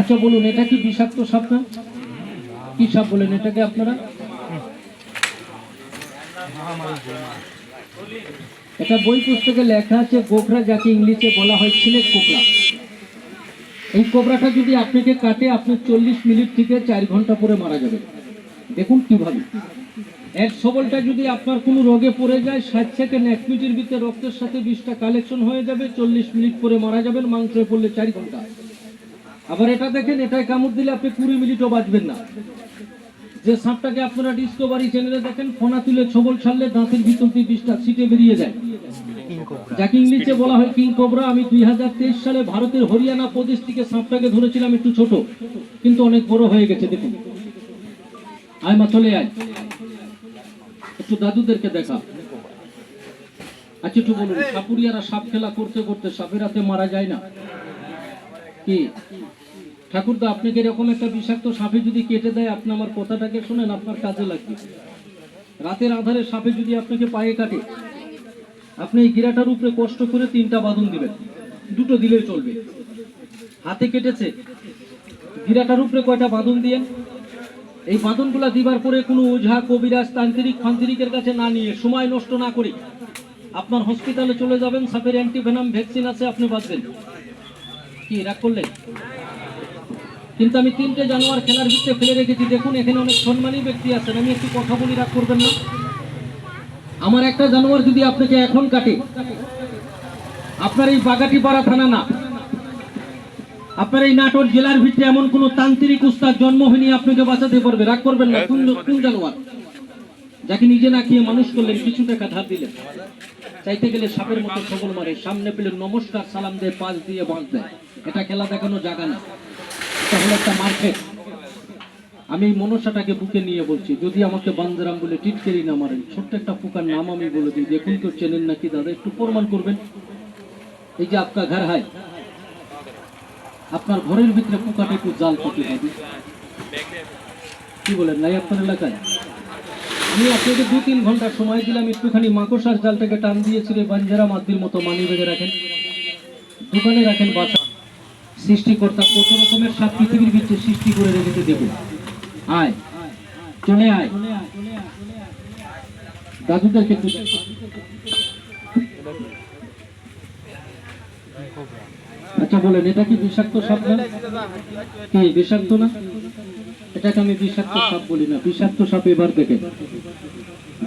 আচ্ছা বলুন, এটা কি বিষাক্ত সাপ না কি সাপ বলেন, এটাকে আপনারা? এটা বই পুস্তকে লেখা আছে গোখরা যাকে ইংলিশে বলা হয় সিলেট কোবরা এই কোবরাটা যদি আপনাকে কাটে, আপনি চল্লিশ মিনিট থেকে চার ঘণ্টা পরে মারা যাবে দেখুন কীভাবে। এক সবলটা যদি আপনার কোনো রোগে পড়ে যায়, ষাট সেকেন্ড, এক মিনিটের ভিতরে রক্তের সাথে বিষটা কালেকশন হয়ে যাবে, চল্লিশ মিনিট পরে মারা যাবেন, মাংসে পড়লে চার ঘণ্টা। আবার এটা দেখেন এটাই কামড় দিলে আপনি কুড়ি মিনিটও বাঁচবেন না। যে সাপটাকে আপনারা ডিসকভারি চ্যানেলে দেখেন ফোনা তুলে ছবল ছাড়লে দাঁতের ভিতর দিয়ে বিষটা ছিটে বেরিয়ে যায়। যাকে ইংলিশে বলা হয় কিং কোবরা আমি দুই হাজার তেইশ সালে ভারতের হরিয়ানা প্রদেশ থেকে সাপটাকে ধরেছিলাম একটু ছোট কিন্তু অনেক বড় হয়ে গেছে দেখুন। আয় মা চলে আয়। একটু দাদুদেরকে দেখা। আচ্ছা একটু বলুন সাপুরিয়ারা সাপ খেলা করতে করতে সাপের হাতে মারা যায় না? কি? ঠাকুরদা আপনাকে এরকম একটা বিষাক্ত সাপে যদি কেটে দেয়, আপনি আমার কথাটাকে শোনেন, আপনার কাজে লাগবে। রাতের আধারে সাপে যদি আপনাকে পায়ে কাটে, আপনি এই গিরাটার উপরে কষ্ট করে তিনটা বাঁধন দিবেন। দুটো দিলেই চলবে। হাতে কেটেছে, গিরাটার উপরে কয়টা বাঁধন দিয়ে এই বাঁধনগুলা দিবার পরে কোনো ওঝা, কবিরাজ, তান্ত্রিক, ফান্ত্রিকের কাছে না নিয়ে সময় নষ্ট না করে আপনার হসপিটালে চলে যাবেন, সাপের অ্যান্টিভেনাম ভ্যাকসিন আছে, আপনি বাঁচবেন কি রাগ করলেন কিন্তু আমি তিনটে জানোয়ার খেলার ভিতরে ফেলে রেখেছি। দেখুন, এখানে অনেক সম্মানী ব্যক্তি আছেন। আমি একটু কথা বলি, রাগ করবেন না। আমার একটা জানোয়ার যদি আপনাকে এখন কাটে, আপনার এই বাগাটিপাড়া থানা না, আপনার এই নাটোর জেলার ভিতরে এমন কোন তান্ত্রিক উস্তাদ জন্ম হয়নি, আপনাকে বাঁচাতে পারবে। রাগ করবেন না। কোন কোন জানোয়ার? যাকে নিজে না খেয়ে মানুষ করলেন কিছু টাকা ধার দিলেন। চাইতে গেলে সাপের মতো সবল মারে, সামনে পেলে নমস্কার, সালাম দেয়, পাশ দিয়ে বাঁধ দেয়। এটা খেলা দেখানো জায়গা না। এটা হলো একটা মার্কেট আমি এই মনসাটাকে বুকে নিয়ে বলছি, যদি আমাকে বান্দরাম বলে টিটকেরি না মারেন, ছোট্ট একটা পোকার নাম আমি বলে দিই, দেখুন তো চেনেন নাকি দাদা, একটু প্রমাণ করবেন। এই যে আপনার ঘর হয়। আপনার ঘরের ভিতরে পোকাটা একটু জাল পাতি কি বলেন, নাই আপনার এলাকায়? আমি আপনাকে দু তিন ঘণ্টা সময় দিলাম, একটুখানি মাকড়সার জালটাকে টান দিয়েছি রে বাঞ্জারা মাদ্দির মতো মানি বেঁধে রাখেন। দোকানে রাখেন বাসা সৃষ্টিকর্তা কত রকমের সাত পৃথিবীর ভিতরে সৃষ্টি করে রেখেছে দেখুন। আয়। চলে আয়। দাদুদেরকে দেখ। আচ্ছা বলেন, এটা কি বিষাক্ত সাপ না? কি, বিষাক্ত না? এটাকে আমি বিষাক্ত সাপ বলি না। বিষাক্ত সাপ এবার দেখে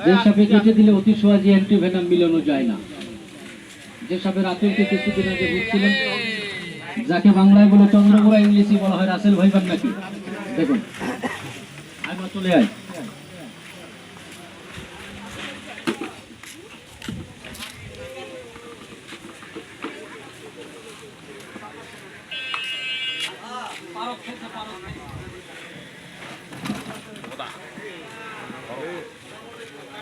যে সাপে কেটে দিলে অতি সহজে অ্যান্টিভেনাম মিলানো যায় না। যে সাপের আতঙ্কে কিছুদিন আগে ভুগছিলেন, যাকে বাংলায় বলে চন্দ্রপুরা ইংলিশে বলা হয় রাসেল ভাইবার নাকি? দেখুন। আয় চলে আয়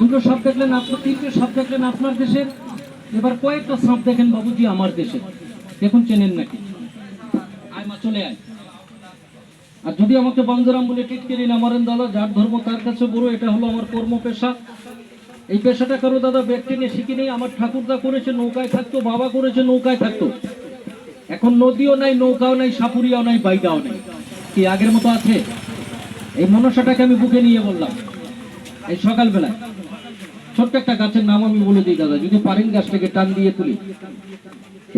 দুটো সাপ দেখলেন আপনার তিনটে সাপ দেখলেন আপনার দেশের? এবার কয়েকটা সাপ দেখেন বাবুজি, আমার দেশে দেখুন চেনেন নাকি? আয় মা, চলে আয়। আর যদি আমাকে বাঞ্জারাম বলে টিটকেরি না দাদা, যার ধর্ম তার কাছে বড়, এটা হলো আমার কর্ম পেশা। এই পেশাটা কারও দাদা ব্যক্তি নিয়ে শিখি নেই। আমার ঠাকুরদা করেছে, নৌকায় থাকতো, বাবা করেছে, নৌকায় থাকতো। এখন নদীও নাই, নৌকাও নাই, সাপুরিয়াও নাই বাইকাও নাই। কি আগের মতো আছে? এই মনসাটাকে আমি বুকে নিয়ে বললাম, এই সকালবেলায়। ছোট্ট একটা গাছের নাম আমি বলে দিই দাদা, যদি পারেন গাছটাকে টান দিয়ে তুলি।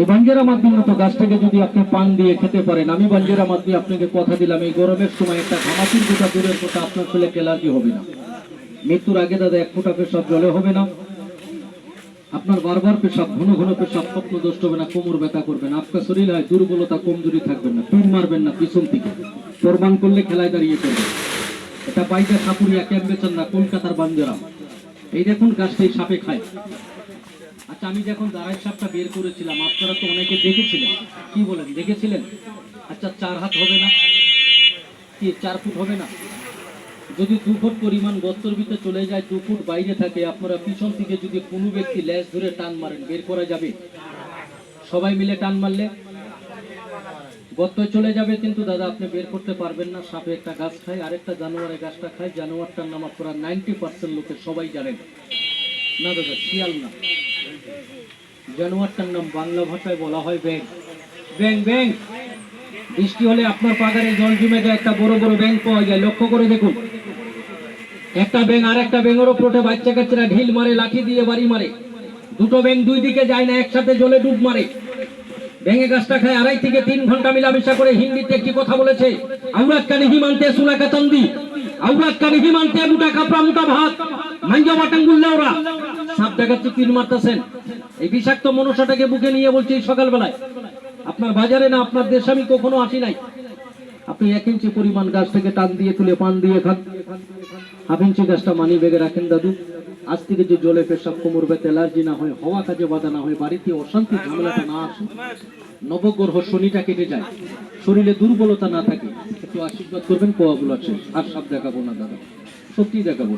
এই বাঞ্জেরা মাধ্যম মতো গাছটাকে যদি আপনি পান দিয়ে খেতে পারেন, আমি বাঞ্জেরা মাধ্যমে আপনাকে কথা দিলাম, এই গরমের সময় একটা ঘামাচির দুটা দূরের কথা আপনার ছেলে অ্যালার্জি হবে না। মৃত্যুর আগে দাদা এক ফোঁটা পেশাব জলে হবে না। আপনার বারবার পেশাব, ঘন ঘন পেশাব স্বপ্ন দোষ্ট হবে না, কোমর ব্যথা করবে না, আপনার শরীর হয় দুর্বলতা, কমজোরি থাকবে না তীর মারবেন না, পিছন থেকে। প্রমাণ করলে খেলায় দাঁড়িয়ে করবেন এটা বাইজা ঠাকুরিয়া ক্যাম্পেচার না, কলকাতার বাঞ্জারা এই দেখুন গাছটা সাপে খায়। আচ্ছা আমি যখন দাঁড়াই সাপটা বের করেছিলাম, আপনারা তো অনেকে দেখেছিলেন। কি বলেন, দেখেছিলেন? আচ্ছা চার হাত হবে না? কি, চার ফুট হবে না? যদি দু ফুট পরিমাণ গর্তর ভিতরে চলে যায়, দু ফুট বাইরে থাকে, আপনারা পিছন থেকে যদি কোনো ব্যক্তি ল্যাস ধরে টান মারেন, বের করা যাবে? সবাই মিলে টান মারলে? গর্ত চলে যাবে কিন্তু, দাদা, আপনি বের করতে পারবেন না। সাপে একটা গাছ খায়, আরেকটা জানোয়ারের গাছটা খায়। জানোয়ারটার নাম আপনারা নাইনটি পার্সেন্ট লোকে সবাই জানেন। না, দাদা, শিয়াল না। জানোয়ারটার নাম বাংলা ভাষায় বলা হয় ব্যাং। ব্যাং ব্যাং। বৃষ্টি হলে আপনার পাগারে জল জমে যায়, একটা বড় বড় ব্যাং পাওয়া যায়। লক্ষ্য করে দেখুন। একটা ব্যাং আর একটা ব্যাঙের ওপরে বাচ্চা কাচ্চারা ঢিল মারে, লাঠি দিয়ে বাড়ি মারে। দুটো ব্যাং দুই দিকে যায় না, একসাথে জলে ডুব মারে। ভেঙে গাছটা খায় আড়াই থেকে তিন ঘণ্টা মিলামিশা করে হিন্দিতে একটি কথা বলেছে। আউরাত কানি হিমান্তে সুলাকা তন্দি। আউরাত কানি হিমান্তে মুটা কাপড়া মুটা ভাত। মাঞ্জা বাটাং গুল্লা ওরা সাপ দেখাচ্ছে তিন মারতেছেন। এই বিষাক্ত মনসাটাকে বুকে নিয়ে বলছে সকালবেলায়, আপনার বাজারে না, আপনার দেশে আমি কখনো আসি নাই। আপনি এক ইঞ্চি পরিমাণ গাছ থেকে টান দিয়ে তুলে পান দিয়ে খান। হাফ ইঞ্চি গাছটা মানি বেগে রাখেন দাদু। আজ থেকে যে জলে পেশাব কোমর ব্যথা অ্যালার্জি না হয়, হওয়া কাজে বাধা না হয়, বাড়িতে অশান্তি, ঝামেলাটা না আসে নবগ্রহ শনিটা কেটে যায়। শরীরে দুর্বলতা না থাকে, একটু আশীর্বাদ করবেন, কোয়াগুলো আছে। আর সব দেখাবো না, দাদা। সত্যি দেখাবো